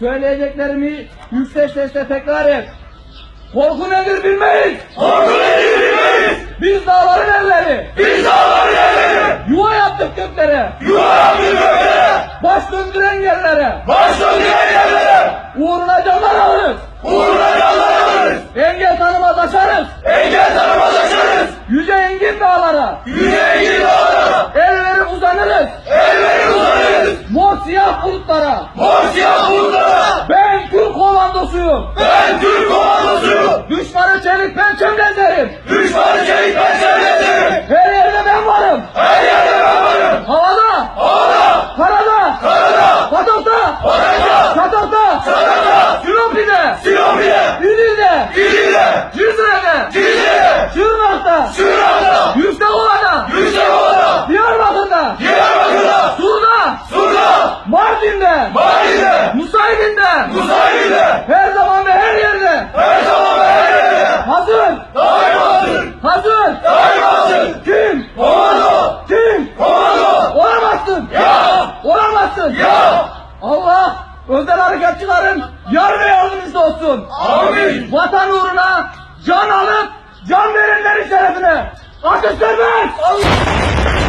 Söyleyeceklerimi yüksek sesle tekrar et. Korku nedir bilmeyiz. Korku nedir bilmeyiz. Biz dağların elleri. Biz dağların elleri. Yuva yaptık göklere. Yuva yaptık göklere. Baş döndüren yerlere. Baş döndüren yerlere. Uğruna canlar alırız. Uğruna canlar alırız. Engel tanımaz aşarız. Engel tanımaz aşarız. Yüce engin dağlara. Yüce engin dağlara. Mor siyah bulutlara. Mor siyah bulutlara. Ben Türk komandosuyum. Ben Türk komandosuyum. Düşmanı çelik pençemle ezerim. Düşmanı çelik pençelerim. Her yerde ben varım. Her yerde ben varım. Havada, Havada. karada, Karada. patokta, Patokta. çatokta, Çadırda. Silopi'de, Silopi'de. İdil'de, İdil'de. Cizre'de, Cizre'de. Şırnak'ta, Şırnak'ta. Yüksekova'da, Mardin'de, Mardin'de. Musaydin'de, Musayir'de. her zaman ve her yerde Her zaman ve her yerde. hazır, Daima hazır. hazır, Daima hazır. kim, Komando. kim, Komando. olamazsın, Ya. olamazsın, Ya. Allah özel harekatçıların yar ve yardımcısı olsun. Amin. Vatan uğruna can alıp can verenlerin şerefine. Ateş serbest! Allah!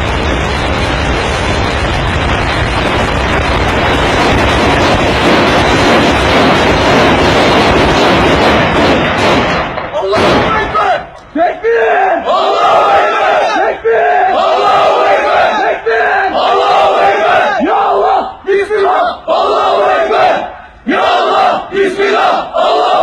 Tekbir! Allahu Ekber! Tekbir! Allahu Ekber! Tekbir! Allahu Ekber! Ya Allah! Bismillah! Allahu Ekber! Ya Allah! Bismillah! Allah!